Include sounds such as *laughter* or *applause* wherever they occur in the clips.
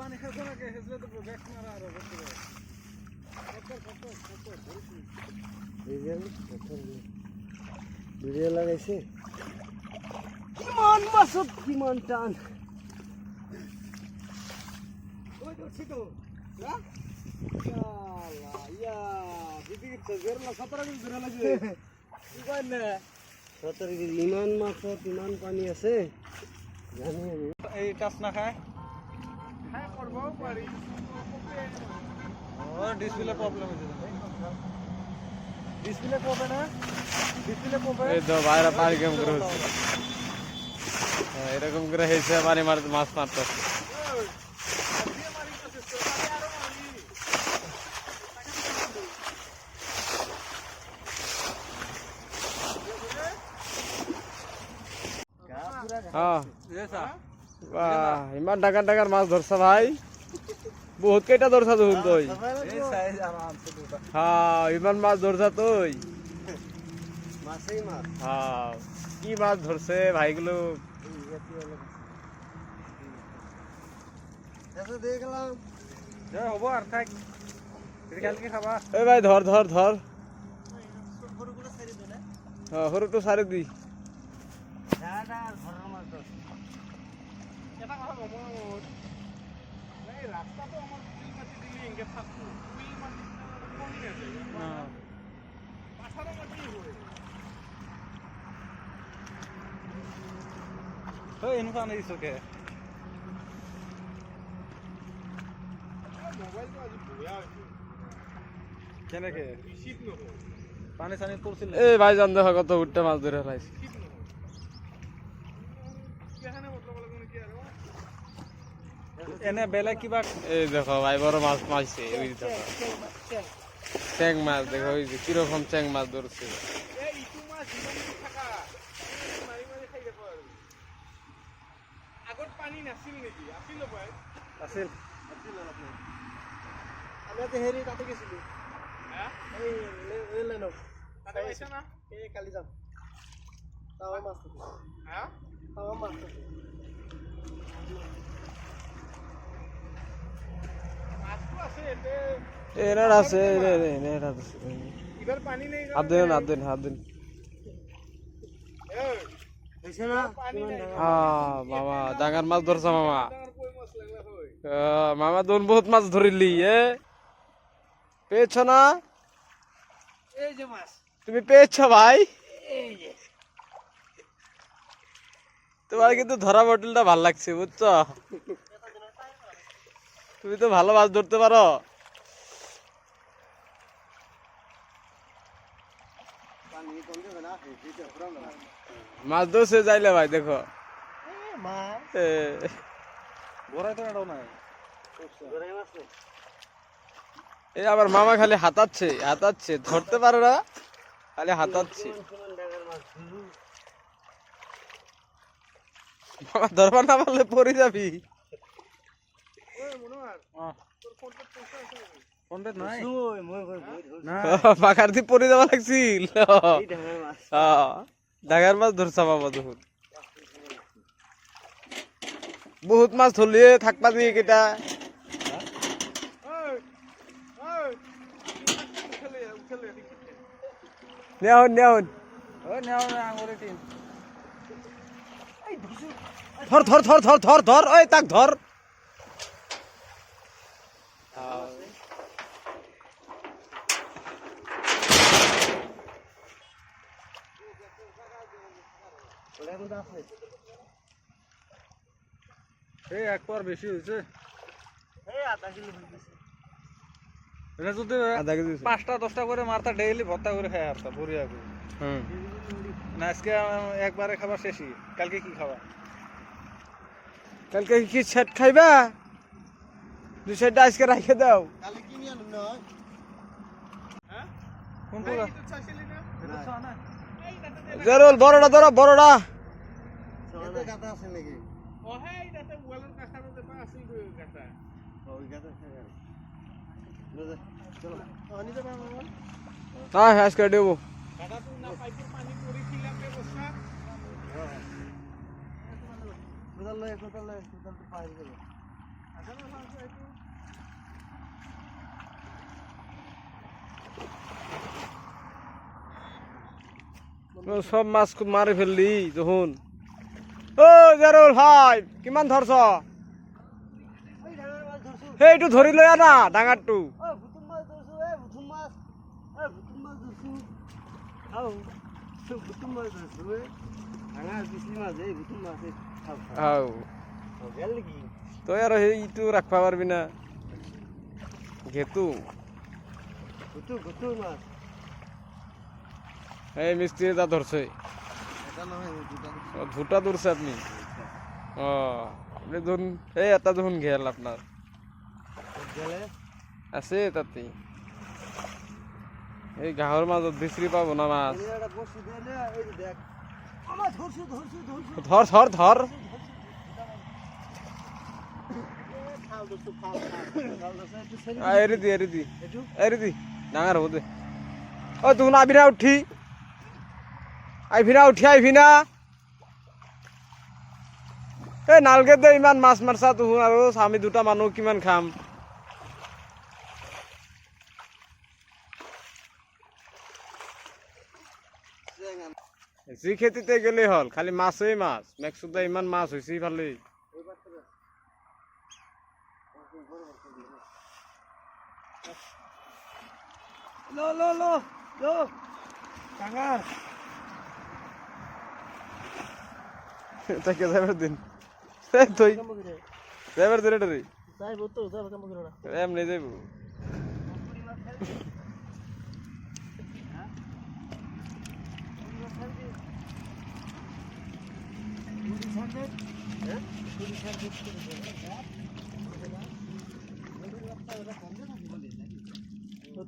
পানি খাইছো নাকি হেসলে তো ব্যাগ মারা আর ভিডিও লাগাইছে। কিমান মাছত কিমান টান। ওই ধরছি তো হ্যাঁ ইয়ালা ইয়া দিদি তো জেরলা সতরা দিন ধরে লাগবে কি কই না সতেরো কেজি ইমান মাছত ইমান পানী আছে জানি আমি এই কাজ না খায় হ্যাঁ করব পারি ও ডিসপ্লে প্রবলেম হয়েছে ডিসপ্লে কবে না ডিসপ্লে কবে এই তো বাইরে পানি কেমন করে হচ্ছে হ্যাঁ, এরকম করে হেসে পানি মার মাছ মারতে হ্যাঁ। বাহ ইমান ডাকার ডাকার মাছ ধরছা ভাই। বহুত কেইটা ধরছা দেখুন তুই। এই সাইজ আরামসে দুটা হ্যাঁ ইমান মাছ ধরছা তুই। মাছেই মাছ। হ্যাঁ কি মাছ ধরছে ভাইগুলো এসে দিয়ে গেলাম। যা হব আর থাক এটা কালকে খাবা। এই ভাই ধর ধর ধর হ্যাঁ সৰুটো চাৰি দি যাটা আর ঘরের মাছ ধর এটা কথা কম এই রাস্তাটো আমার কুইল মাটি দিলে এঙ্গে থাকতো কুইল মাটি কমি আছে মাটি হয়ে কে? আজি বয়া শীত পানী চানী পৰিছিল এই ভাই জান দেখো কত উঠতে মাছ ধরে ফেলাইছে। এনে বেলেগ কিবা এই দেখো ভাই বড় মাছ মারছে ওই দেখো। চেং মাছ দেখো ওই যে কীরকম চেং মাছ ধরছে। আছিল আমি তো হেৰি তাতে গেছিল। এই এই তাতে পাইছা না? এই কালি যাম। তাওয়া মাছ তাওয়া মাছ আছে আছে। ইবাৰ পানী নেই হাত দিন হাত দিন হাত দিন। এই হয়েছে না পানী নাই মামা ডাঙার মাছ ধরছে মামা। ডাঙৰ কই মাছ লাগলা হয় আহ, মামা দোন বহুত মাছ ধরিলি এ। পেয়েছ না? এই যে মাছ। তুমি পেয়েছ ভাই? তোমার কিন্তু ধরা বটলটা ভালো লাগছে বুঝছ? তুমি তো ভালো মাছ ধরতে পারো। মাছ ধরছে, যাইলে ভাই, দেখো। এই আবার মামা খালি হাতাচ্ছে হাতাচ্ছে। ধরতে পারো না, খালি হাতাচ্ছে। মামা ধরবা না পারলে পড়ে যাবি। পাখার *laughs* যাওয়া লাগছিল। *laughs* ডাঙার মাছ ধরছা বাবা দেখুন বহুত মাছ ধরলিয়ে থাকবা দিয়ে কেটা নেহন ধর ধর ধর ধর ধর ধর ওই তাক ধর। এই একবার বেশি হয়েছে। এই আধা কিলো হয়ে গেছে। এটা যদি আধা কেজি আছে। পাঁচটা দশটা করে মারতা ডেইলি ভর্তা করে খাই আসতা বড়িয়া করে। হুম। না আজকে একবারে খাবার শেষই। কালকে কি খাবা? কালকে কি সেট খাইবা? সেটটা আজকে রাখে দাও। হয়? হ্যাঁ জেরুল বড়টা ধরো বড়টা এতে আছে নাকি? ও হে এটাতে ওয়ালের কাছাতে পা আছিল ওই গাছে খেয়ে লে যা, চলো। আনি যাবে আমার হ্যাঁ হ্যাঁ আজকে দেবো। লয় কোদাল তো পাই গেল। সব মাছ খুব মারি ফেললি তখন ও জারুল ভাই কিমান ধরছ? এইটো ধৰি লৈ আনা ডাঙৰটো। মাছ ধরছু এ ভুতুম মাছ এ ভুতুম মাছ ধরছু আও ভুতুম মাছ ধরছু এ ডাঙা পিছলি মাছ এই ভুতুম মাছ এই খাও খাও আও গেল কি তই আৰু সেইটো ৰাখবা পাৰবি না ঘেতু এই মিস্ত্রি এটা ধরছে দুটা ধরছে আপনি ও আপনি ধরুন এই এটা ধরুন ঘেল আপনার আছে তাতে এই গাহর মাজত বিচৰি পাব না মাছ এই একটা বসু একটু এৰি দি ডাঙৰ হ'ব দে। তুহুন আইবি না উঠি। আইবি না উঠি আইবি না এই নালগে দে, ইমান মাছ মাৰছা তুহুন আৰু আমি দুটা মানুহ কিমান খাম। যি খেতিতে গেলে হ'ল, খালি মাছেই মাছ। মেক্সুদা ইমান মাছ হৈছে ভালেই। লো লো লো লো। কাঙ্গার তাকে যাবার দিন? তুই। যাবার দিন এটা রে। যাই বতো যাবে কাম করে না এমনি যাইব।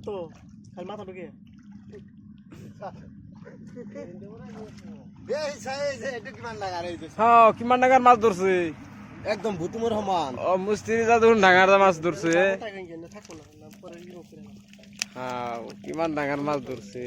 তো খালি মাথা ঢুকে। হ্যাঁ কিমান ডাঙৰ মাছ ধৰছে একদম ভুতুমের সমান। অ মুস্তিৰি যা দেখোন ডাঙৰ মাছ ধৰছে হ্যাঁ কিমান ডাঙৰ মাছ ধৰছে